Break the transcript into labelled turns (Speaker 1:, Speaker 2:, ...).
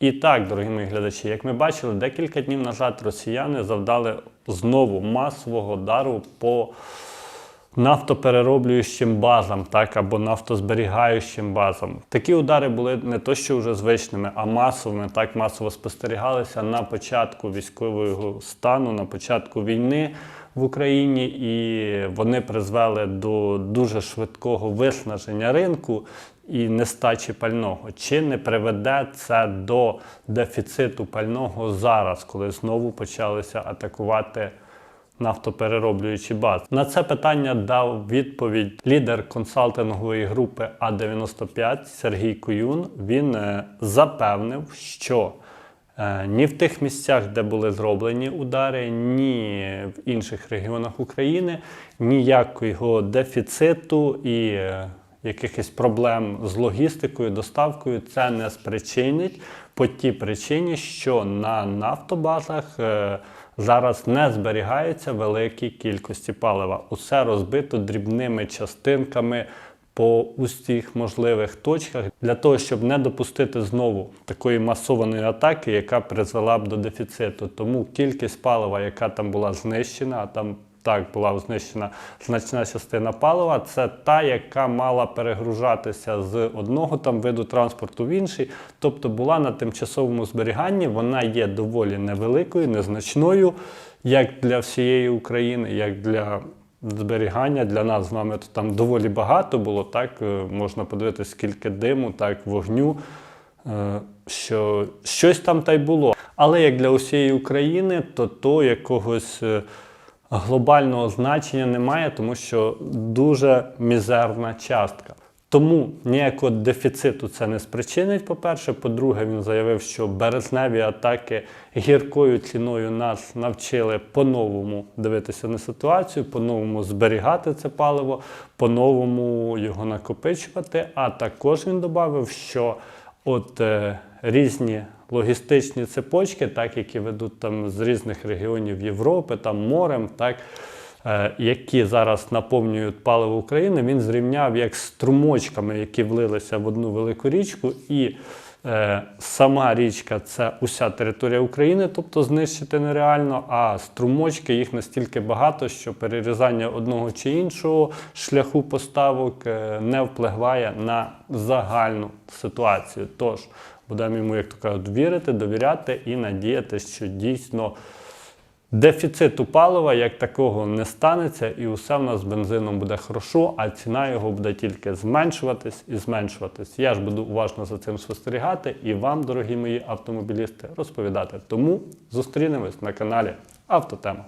Speaker 1: І так, дорогі мої глядачі, як ми бачили, декілька днів назад росіяни завдали знову масового удару по нафтоперероблюючим базам, так, або нафтозберігаючим базам. Такі удари були не то, що вже звичними, а масовими. Так масово спостерігалися на початку військового стану, на початку війни в Україні, і вони призвели до дуже швидкого виснаження ринку і нестачі пального. Чи не приведе це до дефіциту пального зараз, коли знову почалися атакувати? нафтоперероблюючі бази. На це питання дав відповідь лідер консалтингової групи А95 Сергій Куюн. Він е, запевнив, що ні в тих місцях, де були зроблені удари, ні в інших регіонах України ніякого дефіциту і е, якихось проблем з логістикою, доставкою це не спричинить по тій причині, що на нафтобазах е, зараз не зберігаються великі кількості палива. Усе розбито дрібними частинками по усіх можливих точках для того, щоб не допустити знову такої масованої атаки, яка призвела б до дефіциту. Тому кількість палива, яка там була знищена, а там так була знищена значна частина палива. Це та, яка мала перегружатися з одного там виду транспорту в інший, тобто була на тимчасовому зберіганні. Вона є доволі невеликою, незначною, як для всієї України, як для зберігання. Для нас з вами там доволі багато було. Так Е, можна подивитися, скільки диму, так вогню. е, Що щось там та й було. Але як для усієї України, то то якогось е, глобального значення немає, тому що дуже мізерна частка. Тому ніякого дефіциту це не спричинить. По-перше, по-друге, він заявив, що березневі атаки гіркою ціною нас навчили по-новому дивитися на ситуацію, по-новому зберігати це паливо, по-новому його накопичувати. А також він додав, що от е, різні логістичні цепочки, так які ведуть там з різних регіонів Європи, там морем, так. Е, Які зараз наповнюють паливо України, він зрівняв як струмочками, які влилися в одну велику річку, і е, сама річка це уся територія України, тобто знищити нереально. А струмочки їх настільки багато, що перерізання одного чи іншого шляху поставок е, не впливає на загальну ситуацію. Тож будемо йому, як то кажуть, вірити, довіряти і надіяти, що дійсно. Дефіциту палива як такого не станеться, і усе в нас з бензином буде хорошо, а ціна його буде тільки зменшуватись і зменшуватись. Я ж буду уважно за цим спостерігати і вам, дорогі мої автомобілісти, розповідати. Тому зустрінемось на каналі Автотема.